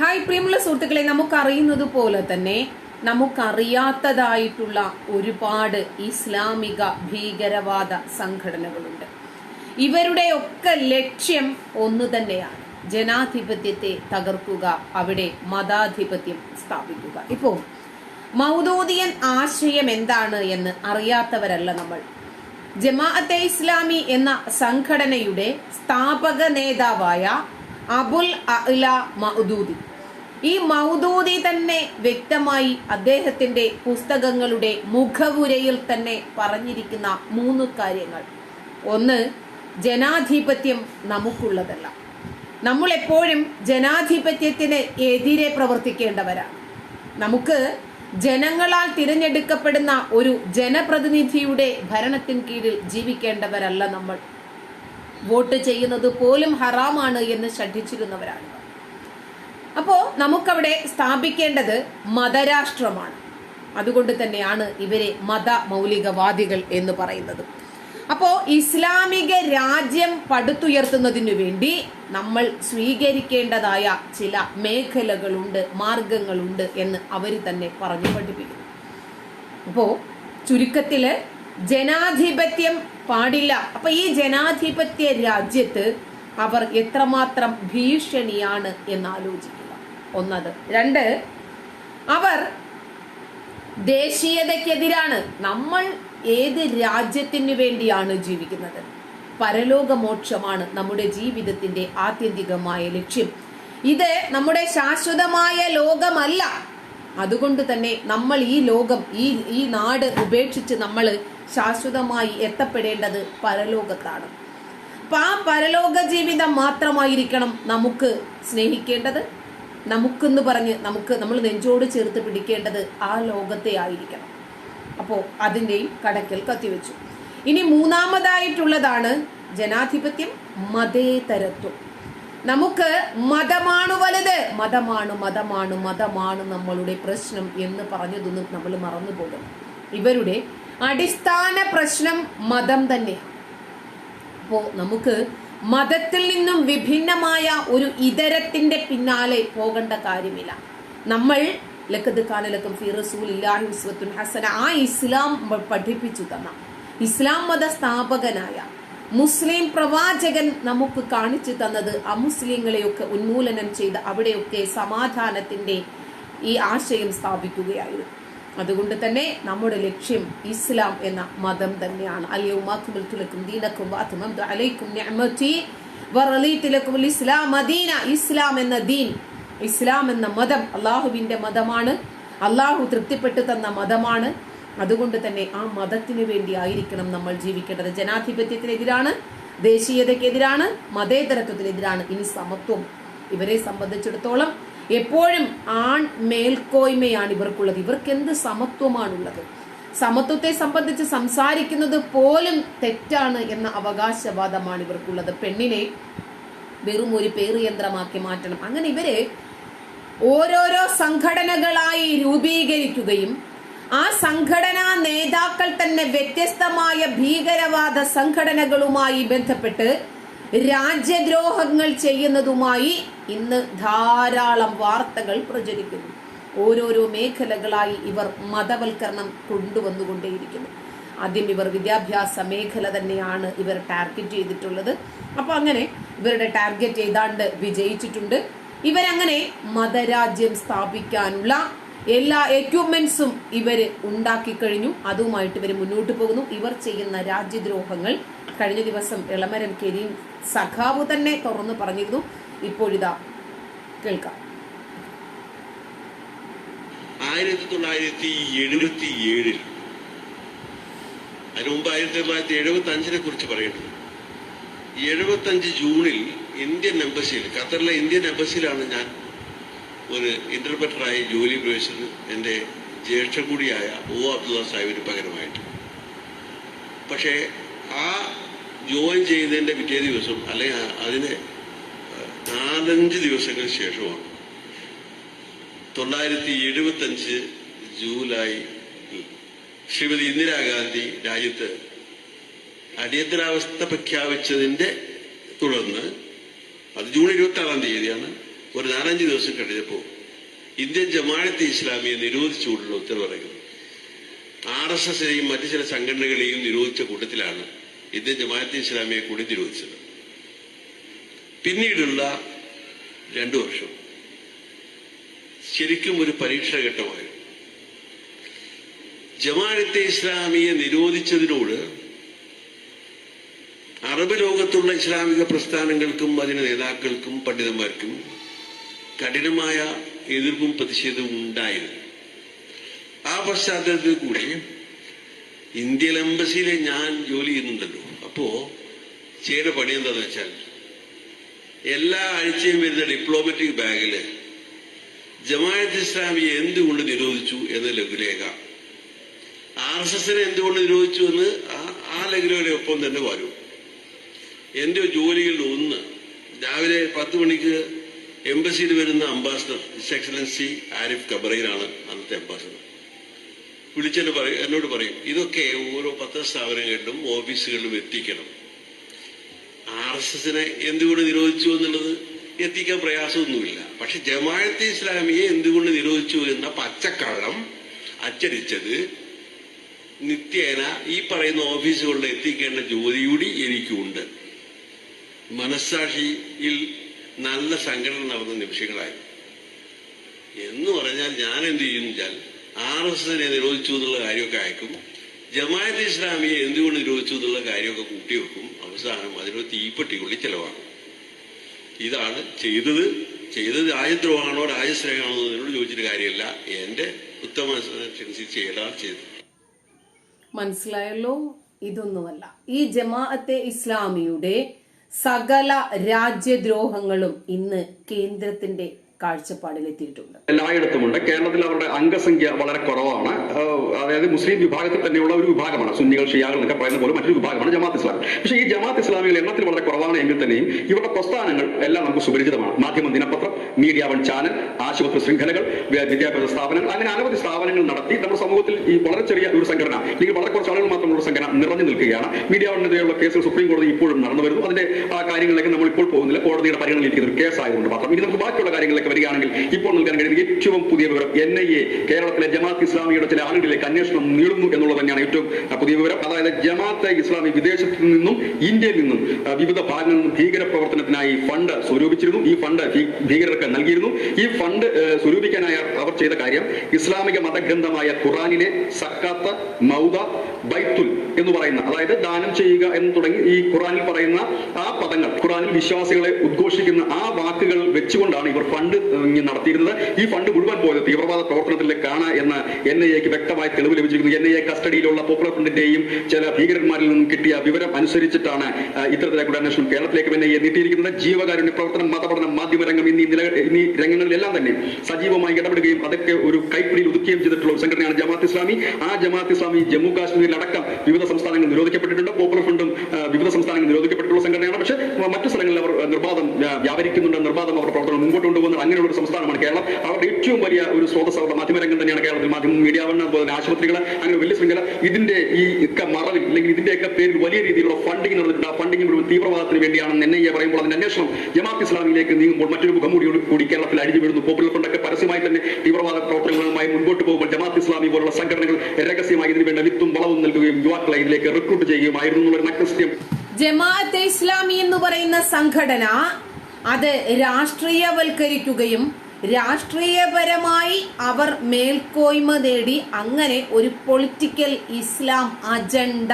Hi പ്രിയമുള്ള സുഹൃത്തുക്കളെ നമുക്കറിയുന്നത് പോലെ തന്നെ നമുക്കറിയാത്തതായിട്ടുള്ള ഒരുപാട് ഇസ്ലാമിക ഭീകരവാദ സംഘടനകളുണ്ട്. ഇവരുടെ ഒക്കെ ലക്ഷ്യം ഒന്ന് തന്നെയാണ്. ജനാധിപത്യത്തെ തകർക്കുക അവിടെ മതാധിപത്യം സ്ഥാപിക്കുക. ഇപ്പോൾ മൗദൂദിയൻ ആശയം എന്താണ് എന്ന് അറിയാത്തവരല്ല നമ്മൾ. ജമാഅത്തെ ഇസ്ലാമി എന്ന സംഘടനയുടെ സ്ഥാപക നേതാവായ അബുൽ അല മൗദൂദി. ഈ മൗദൂദി തന്നെ വ്യക്തമായി അദ്ദേഹത്തിന്റെ പുസ്തകങ്ങളുടെ മുഖവുരയിൽ തന്നെ പറഞ്ഞിരിക്കുന്ന മൂന്ന് കാര്യങ്ങൾ. ഒന്ന് ജനാധിപത്യം നമുക്കുള്ളതല്ല. നമ്മൾ എപ്പോഴും ജനാധിപത്യത്തിന് എതിരെ പ്രവർത്തിക്കേണ്ടവരാണ്. നമുക്ക് ജനങ്ങളാൽ തിരഞ്ഞെടുക്കപ്പെടുന്ന ഒരു ജനപ്രതിനിധിയുടെ ഭരണത്തിന് കീഴിൽ ജീവിക്കേണ്ടവരല്ല നമ്മൾ. വോട്ട് ചെയ്യുന്നത് പോലും ഹറാമാണ് എന്ന് ശ്രദ്ധിച്ചിരുന്നവരാണ് അപ്പോ നമുക്കവിടെ സ്ഥാപിക്കേണ്ടത് മതരാഷ്ട്രമാണ്. അതുകൊണ്ട് തന്നെയാണ് ഇവരെ മത മൗലികവാദികൾ എന്ന് പറയുന്നത്. അപ്പോ ഇസ്ലാമിക രാജ്യം പടുത്തുയർത്തുന്നതിനു വേണ്ടി നമ്മൾ സ്വീകരിക്കേണ്ടതായ ചില മേഖലകളുണ്ട് മാർഗങ്ങളുണ്ട് എന്ന് അവർ തന്നെ പറഞ്ഞു പഠിപ്പിക്കുന്നു. അപ്പോ ചുരുക്കത്തിൽ ജനാധിപത്യം പാടില്ല. അപ്പൊ ഈ ജനാധിപത്യ രാജ്യത്ത് അവർ എത്രമാത്രം ഭീഷണിയാണ് എന്ന് ആലോചിക്കുക ഒന്നത്. രണ്ട് അവർ ദേശീയതയ്ക്കെതിരാണ്. നമ്മൾ ഏത് രാജ്യത്തിനു വേണ്ടിയാണ് ജീവിക്കുന്നത്? പരലോകമോക്ഷമാണ് നമ്മുടെ ജീവിതത്തിന്റെ ആത്യന്തികമായ ലക്ഷ്യം. ഇത് നമ്മുടെ ശാശ്വതമായ ലോകമല്ല. അതുകൊണ്ട് തന്നെ നമ്മൾ ഈ ലോകം ഈ ഈ നാട് ഉപേക്ഷിച്ച് നമ്മൾ ശാശ്വതമായി എത്തപ്പെടേണ്ടത് പരലോകത്താണ്. അപ്പം ആ പരലോക ജീവിതം മാത്രമായിരിക്കണം നമുക്ക് സ്നേഹിക്കേണ്ടത്. നമുക്കെന്ന് പറഞ്ഞ് നമുക്ക് നമ്മൾ നെഞ്ചോട് ചേർത്ത് പിടിക്കേണ്ടത് ആ ലോകത്തെ ആയിരിക്കണം. അപ്പോൾ അതിന്റെയും കടക്കൽ കത്തിവെച്ചു. ഇനി മൂന്നാമതായിട്ടുള്ളതാണ് ജനാധിപത്യം മതേതരത്വം. നമുക്ക് മതമാണ് വലുത്. മതമാണ് മതമാണ് മതമാണ് നമ്മളുടെ പ്രശ്നം എന്ന് പറഞ്ഞതൊന്നും നമ്മൾ മറന്നു പോകും ഇവരുടെ അടിസ്ഥാന പ്രശ്നം മതം തന്നെയാണ്. അപ്പോൾ നമുക്ക് മതത്തിൽ നിന്നും വിഭിന്നമായ ഒരു ഇതരത്തിന്റെ പിന്നാലെ പോകേണ്ട കാര്യമില്ല. നമ്മൾ ലക്കത് കാനലക്കും ഫി റസൂൽ ഉസ്വത്തുൻ ഹസന ആ ഇസ്ലാം പഠിപ്പിച്ചു തന്ന ഇസ്ലാം മത സ്ഥാപകനായ മുസ്ലിം പ്രവാചകൻ നമുക്ക് കാണിച്ചു തന്നത് അമുസ്ലിങ്ങളെയൊക്കെ ഉന്മൂലനം ചെയ്ത് അവിടെയൊക്കെ സമാധാനത്തിന്റെ ഈ ആശയം സ്ഥാപിക്കുകയായിരുന്നു. അതുകൊണ്ട് തന്നെ നമ്മുടെ ലക്ഷ്യം ഇസ്ലാം എന്ന മതം തന്നെയാണ്. അലിയുമാക്കും ദീനക്കും ഇസ്ലാം ഇസ്ലാം എന്ന ദീൻ ഇസ്ലാം എന്ന മതം അള്ളാഹുവിന്റെ മതമാണ്. അള്ളാഹു തൃപ്തിപ്പെട്ടു തന്ന മതമാണ്. അതുകൊണ്ട് തന്നെ ആ മതത്തിന് വേണ്ടി ആയിരിക്കണം നമ്മൾ ജീവിക്കേണ്ടത്. ജനാധിപത്യത്തിനെതിരാണ് ദേശീയതയ്ക്കെതിരാണ് മതേതരത്വത്തിനെതിരാണ്. ഇനി സമത്വം ഇവരെ സംബന്ധിച്ചിടത്തോളം എപ്പോഴും ആൺ മേൽക്കോയ്മയാണ് ഇവർക്കുള്ളത്. ഇവർക്ക് എന്ത് സമത്വമാണുള്ളത്? സമത്വത്തെ സംബന്ധിച്ച് സംസാരിക്കുന്നത് പോലും തെറ്റാണ് എന്ന അവകാശവാദമാണ് ഇവർക്കുള്ളത്. പെണ്ണിനെ വെറും ഒരു പേറുയന്ത്രമാക്കി മാറ്റണം. അങ്ങനെ ഇവർ ഓരോരോ സംഘടനകളായി രൂപീകരിക്കുകയും ആ സംഘടനാ നേതാക്കൾ തന്നെ വ്യത്യസ്തമായ ഭീകരവാദ സംഘടനകളുമായി ബന്ധപ്പെട്ട് രാജ്യദ്രോഹങ്ങൾ ചെയ്യുന്നതുമായി ഇന്ന് ധാരാളം വാർത്തകൾ പ്രചരിക്കുന്നു. ഓരോരോ മേഖലകളായി ഇവർ മതവൽക്കരണം കൊണ്ടുവന്നുകൊണ്ടേയിരിക്കുന്നു. ആദ്യം ഇവർ വിദ്യാഭ്യാസ മേഖല തന്നെയാണ് ഇവർ ടാർഗറ്റ് ചെയ്തിട്ടുള്ളത്. അപ്പൊ അങ്ങനെ ഇവരുടെ ടാർഗറ്റ് ഏതാണ്ട് വിജയിച്ചിട്ടുണ്ട്. ഇവരങ്ങനെ മതരാജ്യം സ്ഥാപിക്കാനുള്ള എല്ലാ എക്യുപ്മെന്റ്സും ഇവർ ഉണ്ടാക്കി കഴിഞ്ഞു അതുമായിട്ട് ഇവർ മുന്നോട്ട് പോകുന്നു. ഇവർ ചെയ്യുന്ന രാജ്യദ്രോഹങ്ങൾ കഴിഞ്ഞ ദിവസം ഇളമരം കരീം സഖാവ് തന്നെ തുറന്നു പറഞ്ഞിരുന്നു. ഇപ്പോഴിതാ കേൾക്കാം. ആയിരത്തി തൊള്ളായിരത്തി എഴുപത്തി ഏഴിൽ അതിനു മുമ്പ് ആയിരത്തി തൊള്ളായിരത്തി എഴുപത്തി അഞ്ചിനെ കുറിച്ച് പറയട്ടെ. എഴുപത്തി അഞ്ച് ജൂണിൽ ഇന്ത്യൻ എംബസിയിൽ ഖത്തറിലെ ഇന്ത്യൻ എംബസിയിലാണ് ഞാൻ ഒരു ഇന്റർപ്രറ്ററായി ജോലി പ്രവേശിച്ചത്. എന്റെ ജ്യേഷ്ഠ കൂടിയായ ഒ അബ്ദുള്ള സാഹിബിന് പകരമായിട്ട്. പക്ഷേ ആ ജോയിൻ ചെയ്യുന്നതിന്റെ പിറ്റേ ദിവസം അല്ലെങ്കിൽ അതിന് നാലഞ്ച് ദിവസങ്ങൾക്ക് ശേഷമാണ്. തൊള്ളായിരത്തി എഴുപത്തി അഞ്ച് ജൂലൈ ശ്രീമതി ഇന്ദിരാഗാന്ധി രാജ്യത്ത് അടിയന്തരാവസ്ഥ പ്രഖ്യാപിച്ചതിന്റെ തുടർന്ന് അത് ജൂൺ ഇരുപത്തി ആറാം തീയതിയാണ് ഒരു നാലഞ്ച് ദിവസം കഴിഞ്ഞപ്പോൾ ഇന്ത്യൻ ജമാഅത്തെ ഇസ്ലാമിയെ നിരോധിച്ചുകൊണ്ടുള്ള ഉത്തരവിറങ്ങുന്നു ആർ എസ് എസിനെയും മറ്റു ചില സംഘടനകളെയും നിരോധിച്ച കൂട്ടത്തിലാണ് ഇന്ത്യൻ ജമാഅത്ത് ഇസ്ലാമിയെ കൂടി നിരോധിച്ചത്. പിന്നീടുള്ള രണ്ടു വർഷം ശരിക്കും ഒരു പരീക്ഷാഘട്ടമായിരുന്നു ജമാഅത്തെ ഇസ്ലാമിയെ നിരോധിച്ചതിനോട് അറബ് ലോകത്തുള്ള ഇസ്ലാമിക പ്രസ്ഥാനങ്ങൾക്കും അതിന്റെ നേതാക്കൾക്കും പണ്ഡിതന്മാർക്കും കഠിനമായ എതിർപ്പും പ്രതിഷേധവും ഉണ്ടായിരുന്നു. ആ പശ്ചാത്തലത്തിൽ കൂടി ഇന്ത്യൻ എംബസിയിലെ ഞാൻ ജോലി ചെയ്യുന്നുണ്ടല്ലോ. അപ്പോ ചെയ്യേണ്ട പണി എന്താന്ന് വെച്ചാൽ എല്ലാ ആഴ്ചയും വരുന്ന ഡിപ്ലോമാറ്റിക് ബാഗിൽ ജമാഅത്ത് ഇസ്ലാമിയെ എന്തുകൊണ്ട് നിരോധിച്ചു എന്ന ലഘുലേഖ ആർ എസ് എസിനെ എന്തുകൊണ്ട് നിരോധിച്ചു എന്ന് ആ- ഒപ്പം തന്നെ വരും. എന്റെ ജോലികളിൽ ഒന്ന് രാവിലെ പത്ത് മണിക്ക് എംബസിയിൽ വരുന്ന അംബാസഡർ എക്സലൻസി ആരിഫ് കബറയിലാണ് അന്നത്തെ അംബാസഡർ. വിളിച്ചെന്നെ പറയും എന്നോട് പറയും ഇതൊക്കെ ഓരോ പത്രസ്ഥാപനങ്ങളിലും ഓഫീസുകളിലും എത്തിക്കണം. ആർ എസ് എസിനെ എന്തുകൊണ്ട് നിരോധിച്ചു എന്നുള്ളത് എത്തിക്കാൻ പ്രയാസമൊന്നുമില്ല. പക്ഷെ ജമാഅത്തെ ഇസ്ലാമിയെ എന്തുകൊണ്ട് നിരോധിച്ചു എന്ന പച്ചക്കള്ളം അച്ചടിച്ചത് നിത്യേന ഈ പറയുന്ന ഓഫീസുകളിൽ എത്തിക്കേണ്ട ജോലി കൂടി എനിക്കുണ്ട്. മനസ്സാക്ഷിയിൽ നല്ല സംഘടന നടന്ന നിമിഷങ്ങളായി. എന്ന് പറഞ്ഞാൽ ഞാൻ എന്ത് ചെയ്യുന്നു വെച്ചാൽ ആർ എസ് എസിനെ നിരോധിച്ചു എന്നുള്ള കാര്യമൊക്കെ അയക്കും. ജമാഅത്ത് ഇസ്ലാമിയെ എന്തുകൊണ്ട് നിരോധിച്ചു എന്നുള്ള കാര്യമൊക്കെ കൂട്ടിവെക്കും. അവസാനം അതിനൊരു തീപ്പെട്ടിക്കുള്ളി ചെലവാകും ഇതാണ് ചെയ്തത്. ചെയ്തത് രാജ്യദ്രോഹമാണോ രാജ്യസ്നേഹമാണോ എന്ന് എന്നോട് ചോദിച്ചിട്ട് കാര്യമില്ല. എന്റെ ഉത്തമ ചെയ്യലാണ് ചെയ്തത് മനസ്സിലായല്ലോ? ഇതൊന്നുമല്ല. ഈ ജമാഅത്തെ ഇസ്ലാമിയുടെ സകല രാജ്യദ്രോഹങ്ങളും ഇന്ന് കേന്ദ്രത്തിന്റെ കാഴ്ചപ്പാടിലെത്തിയിട്ടുണ്ട്. എല്ലായിടത്തുമുണ്ട്. കേരളത്തിൽ അവരുടെ അംഗസംഖ്യ വളരെ കുറവാണ്. അതായത് മുസ്ലിം വിഭാഗത്തിൽ തന്നെയുള്ള ഒരു വിഭാഗമാണ്. സുന്നികൾ ഷിയാകൾ എന്നൊക്കെ പറയുന്ന പോലെ മറ്റൊരു വിഭാഗമാണ് ജമാത്ത് ഇസ്ലാം പക്ഷേ ഈ ജമാത്ത് ഇസ്ലാമികൾ എണ്ണത്തിൽ വളരെ കുറവാണ് എങ്കിൽ തന്നെയും ഇവരുടെ പ്രസ്ഥാനങ്ങൾ എല്ലാം നമുക്ക് സുപരിചിതമാണ്. മാധ്യമ ദിനപത്രം മീഡിയ വൺ ചാനൽ ആശുപത്രി ശൃംഖലകൾ വിദ്യാഭ്യാസ സ്ഥാപനങ്ങൾ അങ്ങനെ അനവധി സ്ഥാപനങ്ങൾ നടത്തി നമ്മുടെ സമൂഹത്തിൽ ഈ വളരെ ചെറിയ ഒരു സംഘടന അല്ലെങ്കിൽ വളരെ കുറച്ച് ആളുകൾ മാത്രമുള്ള സംഘടന നിറഞ്ഞു നിൽക്കുകയാണ്. മീഡിയ വണ്ണിനെതിരെയുള്ള കേസുകൾ സുപ്രീം കോടതി ഇപ്പോഴും നടന്നു വരുന്നു. അതിന്റെ ആ കാര്യങ്ങളിലേക്ക് നമ്മൾ ഇപ്പോൾ പോകുന്നില്ല. കോടതിയുടെ പരിഗണനയിലിരിക്കുന്ന ഒരു കേസായതുകൊണ്ട് മാത്രം. ഇനി നമുക്ക് ബാക്കിയുള്ള കാര്യങ്ങളിലേക്ക് വരികയാണെങ്കിൽ ഇപ്പോൾ നൽകാൻ കഴിയുന്ന ഏറ്റവും പുതിയ വിവരം. എൻ ഐ എ കേരളത്തിലെ ജമാഅത്ത് ഇസ്ലാമിയുടെ ചില ആളുകളിലേക്ക് അന്വേഷണം നീളുന്നു എന്നുള്ളത് തന്നെയാണ് ഏറ്റവും പുതിയ വിവരം. അതായത് ജമാഅത്ത് ഇസ്ലാമി വിദേശത്തു നിന്നും ഇന്ത്യയിൽ നിന്നും വിവിധ ഭാഗങ്ങളിൽ നിന്നും ഭീകര പ്രവർത്തനത്തിനായി ഫണ്ട് സ്വരൂപിച്ചിരുന്നു. ഈ ഫണ്ട് ഭീകരർക്ക് നൽകിയിരുന്നു. ഈ ഫണ്ട് സ്വരൂപിക്കാനായി അവർ ചെയ്ത കാര്യം ഇസ്ലാമിക മതഗ്രന്ഥമായ ഖുറാനിലെ സക്കാത്ത മൗദ ബൈത്തുൽ എന്ന് പറയുന്ന അതായത് ദാനം ചെയ്യുക എന്ന് തുടങ്ങി ഈ ഖുറാനിൽ പറയുന്ന ആ പദങ്ങൾ ഖുറാനിൽ വിശ്വാസികളെ ഉദ്ഘോഷിക്കുന്ന ആ വാക്കുകൾ വെച്ചുകൊണ്ടാണ് ഇവർ ഫണ്ട് നടത്തിയിരുന്നത്. ഈ ഫണ്ട് മുഴുവൻ പോയത് തീവ്രവാദ പ്രവർത്തനത്തിലേക്കാണ് എന്ന് എൻ ഐ എക്ക് വ്യക്തമായി തെളിവ് ലഭിച്ചിരിക്കുന്നു. എൻ ഐ എ കസ്റ്റഡിയിലുള്ള പോപ്പുലർ ഫ്രണ്ടിന്റെയും ചില ഭീകരന്മാരിൽ നിന്നും കിട്ടിയ വിവരം അനുസരിച്ചിട്ടാണ് ഇത്തരത്തിലേക്കുള്ള അന്വേഷണം കേരളത്തിലേക്ക് എൻ ഐ എ നീട്ടിയിരിക്കുന്നത് ജീവകാരുണ്യ പ്രവർത്തനം മതപഠനം മാധ്യമരംഗം എന്നീ നില എന്നീ രംഗങ്ങളിലെല്ലാം തന്നെ സജീവമായി ഇടപെടുകയും അതൊക്കെ ഒരു കൈപ്പിടിയിൽ ഒതുക്കുകയും ചെയ്തിട്ടുള്ള ഒരു സംഘടനയാണ് ജമാഅത്ത് ഇസ്ലാമി. ആ ജമാഅത്ത് ഇസ്ലാമി ജമ്മു കാശ്മീരിൽ അടക്കം വിവിധ സംസ്ഥാനങ്ങൾ നിരോധിക്കപ്പെട്ടിട്ടുണ്ട്. പോപ്പുലർ ഫ്രണ്ടും വിവിധ സംസ്ഥാനങ്ങൾ നിരോധിക്കപ്പെട്ടിട്ടുള്ള സംഘടനയാണ്. പക്ഷേ മറ്റു സ്ഥലങ്ങളിൽ അവർ നിർബാധം വ്യാപരിക്കുന്നുണ്ട്. നിർബാധം അവർ പ്രവർത്തനം മുമ്പോട്ട് കൊണ്ടുപോകുന്ന അങ്ങനെയുള്ള ഒരു സംസ്ഥാനമാണ് കേരളം. അവരുടെ ഏറ്റവും വലിയ ഒരു സ്രോതസ് അവരുടെ മാധ്യമരംഗം തന്നെയാണ് കേരളത്തിൽ മാധ്യമ മീഡിയ വൺ അതുപോലെ ആശുപത്രികൾ അങ്ങനെ വലിയ ശൃംഖല. ഇതിന്റെ ഈ ഒക്കെ മറവിൽ അല്ലെങ്കിൽ ഇതിന്റെയൊക്കെ പേരിൽ വലിയ രീതിയിലുള്ള ഫണ്ടിങ് നടന്നിട്ടുണ്ട് ആ ഫണ്ടിങ് മുഴുവൻ തീവ്രവാദത്തിന് വേണ്ടിയാണെന്ന് എൻ ഐ എ പറയുമ്പോൾ അതിന്റെ അന്വേഷണം ജമാഅത്ത് ഇസ്ലാമിലേക്ക് നീങ്ങുമ്പോൾ മറ്റൊരു മുഖം കൂടി കേരളത്തിൽ അഴിഞ്ഞു വീഴുന്നു. പോപ്പുലർ ഫണ്ടൊക്കെ പരസ്യമായി തന്നെ തീവ്രവാദ പ്രവർത്തനങ്ങളുമായി മുൻപോട്ട് പോകുമ്പോൾ ജമാഅത്ത് ഇസ്ലാമി പോലുള്ള സംഘടനകൾ രഹസ്യമായി ഇതിന് വേണ്ട വിത്തും വളവും നൽകുകയും യുവാക്കളെ ഇതിലേക്ക് റിക്രൂട്ട് ചെയ്യുകയുമായിരുന്നു എന്നുള്ള ജമാഅത്തെ ഇസ്ലാമി എന്ന് പറയുന്ന സംഘടന അത് രാഷ്ട്രീയവൽക്കരിക്കുകയും രാഷ്ട്രീയപരമായി അവർ മേൽക്കോയ്മ നേടി അങ്ങനെ ഒരു പൊളിറ്റിക്കൽ ഇസ്ലാം അജണ്ട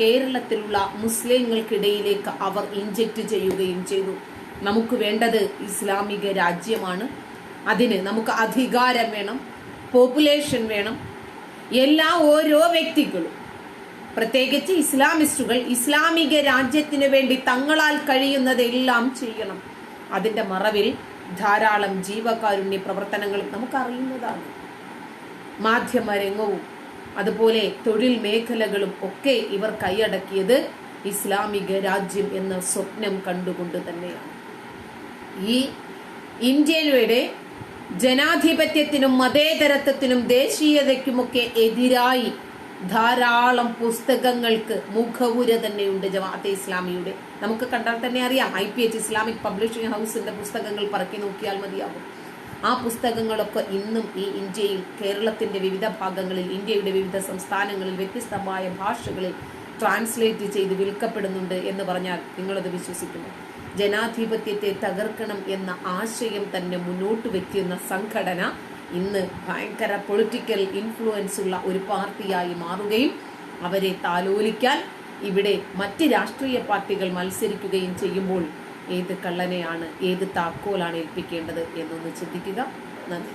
കേരളത്തിലുള്ള മുസ്ലിങ്ങൾക്കിടയിലേക്ക് അവർ ഇൻജക്റ്റ് ചെയ്യുകയും ചെയ്തു. നമുക്ക് വേണ്ടത് ഇസ്ലാമിക രാജ്യമാണ്. അതിന് നമുക്ക് അധികാരം വേണം. പോപ്പുലേഷൻ വേണം. എല്ലാ ഓരോ വ്യക്തികളും പ്രത്യേകിച്ച് ഇസ്ലാമിസ്റ്റുകൾ ഇസ്ലാമിക രാജ്യത്തിനു വേണ്ടി തങ്ങളാൽ കഴിയുന്നതെല്ലാം ചെയ്യണം. അതിന്റെ മറവിൽ ധാരാളം ജീവകാരുണ്യ പ്രവർത്തനങ്ങൾ നമുക്കറിയുന്നതാണ്. മാധ്യമരംഗവും അതുപോലെ തൊഴിൽ മേഖലകളും ഒക്കെ ഇവർ കൈയടക്കിയത് ഇസ്ലാമിക രാജ്യം എന്ന സ്വപ്നം കണ്ടുകൊണ്ട് തന്നെയാണ്. ഈ ഇന്ത്യയുടെ ജനാധിപത്യത്തിനും മതേതരത്വത്തിനും ദേശീയതയ്ക്കുമൊക്കെ എതിരായി ധാരാളം പുസ്തകങ്ങൾക്ക് മുഖവുര തന്നെയുണ്ട് ജമാഅത്തെ ഇസ്ലാമിയുടെ. നമുക്ക് കണ്ടാൽ തന്നെ അറിയാം I P H Islamic publishing ഹൗസിന്റെ പുസ്തകങ്ങൾ പറക്കി നോക്കിയാൽ മതിയാകും ആ പുസ്തകങ്ങളൊക്കെ ഇന്നും ഈ ഇന്ത്യയിൽ കേരളത്തിന്റെ വിവിധ ഭാഗങ്ങളിൽ ഇന്ത്യയുടെ വിവിധ സംസ്ഥാനങ്ങളിൽ വ്യത്യസ്തമായ ഭാഷകളിൽ ട്രാൻസ്ലേറ്റ് ചെയ്ത് വിൽക്കപ്പെടുന്നുണ്ട് എന്ന് പറഞ്ഞാൽ നിങ്ങളത് വിശ്വസിക്കുന്നു. ജനാധിപത്യത്തെ തകർക്കണം എന്ന ആശയം തന്നെ മുന്നോട്ട് വെക്കുന്ന സംഘടന ഇന്ന് ഭയങ്കര പൊളിറ്റിക്കൽ ഇൻഫ്ലുവൻസ് ഉള്ള ഒരു പാർട്ടിയായി മാറുകയും അവരെ താലോലിക്കാൻ ഇവിടെ മറ്റ് രാഷ്ട്രീയ പാർട്ടികൾ മത്സരിക്കുകയും ചെയ്യുമ്പോൾ ഏത് കള്ളനെയാണ് ഏത് താക്കോലാണ് ഏൽപ്പിക്കേണ്ടത് എന്നൊന്ന് ചിന്തിക്കുക. നന്ദി.